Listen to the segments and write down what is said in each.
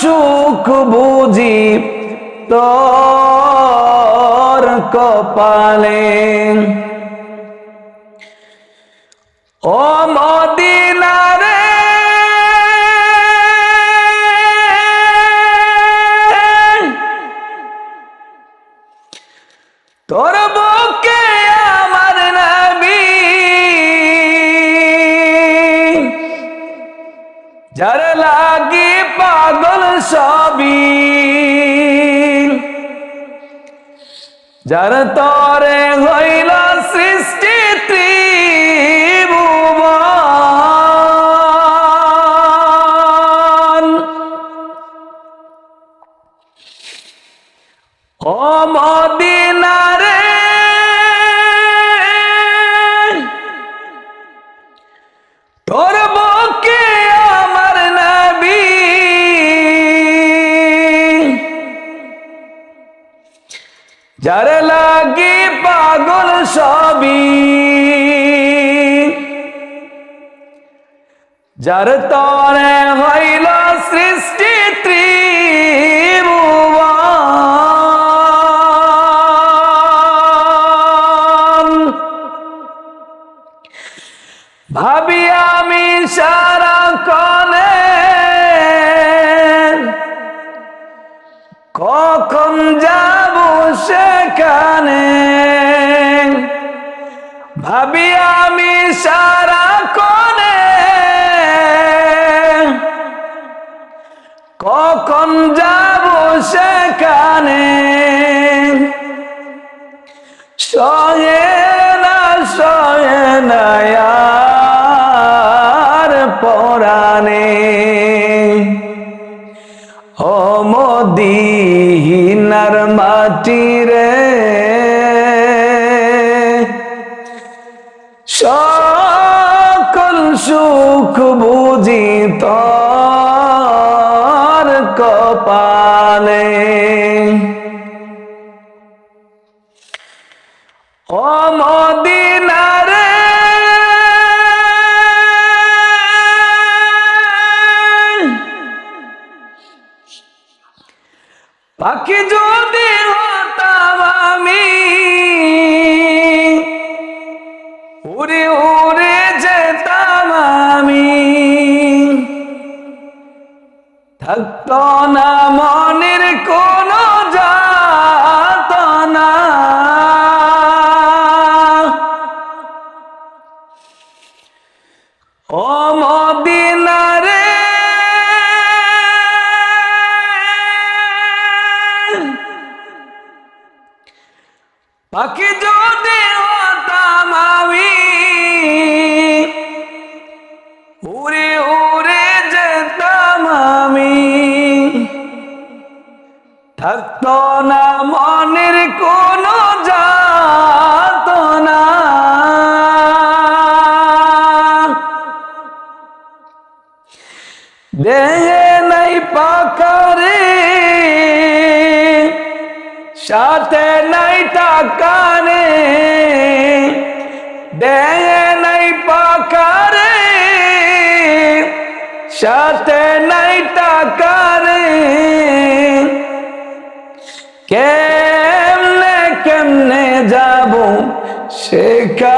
সুখ বুঝি তোর কপালে। ও মদিনারে সবই যার তরে হইল সৃষ্টি ও মদিনারে যার লাগি পাগল সবই। যার তরে হইল সৃষ্টি ত্রিভুবন কখন যাব সেখানে? ভাবি আমি সারা কনে কখন যাব সেখানে? সয়ে না সয়ে না পরাণে। মাটি রে। সকল সুখ বুঝি তোর কপালে। পাখি যদি আমি। উড়ে উড়ে পাখি যদি আমি উড়ে উড়ে যেতাম আমি। থাকতো না মনের কোনো সাথে নাই টাকারে, দেহে নাই পাকারে, সাথে নাই টাকারে। কেমনে কেমনে যাব সেখানেতে?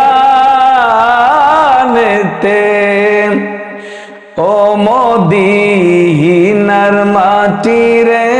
ও মদিনার মাটি রে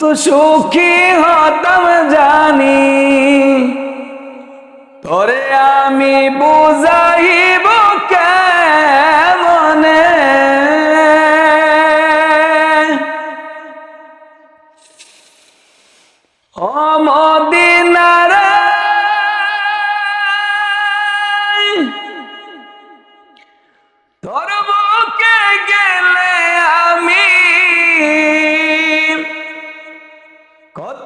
কত সুখী হতাম জানি। তরে আমি বুঝাইব মনে অমদিনার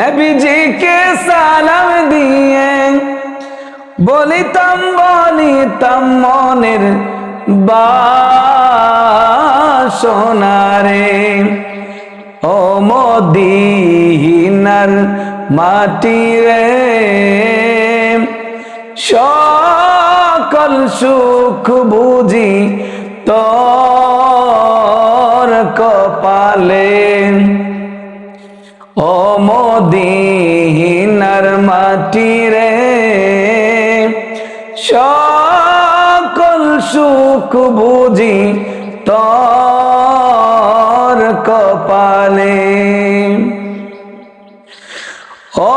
নবীজি के সালাম দিয়ে বলিতাম বলিতাম মনের বাসনারে ও মদিনার মাটি রে। সকল সুখ বুঝি তোর কপালে। ও মদিনার মাটি রে সকল সুখ বুঝি তোর কপালে। ও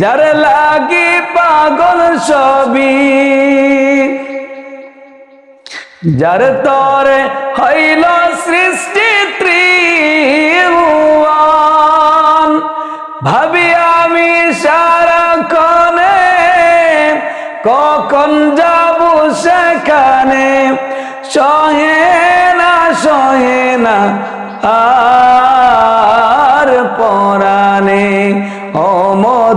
যার লাগি পাগল সবই যার তরে হইল সৃষ্টি ত্রিভুবন। ভাবি আমি সারা কনে কখন যাব সেখানে? সহে না সহে না, আর পরাণে। অমদি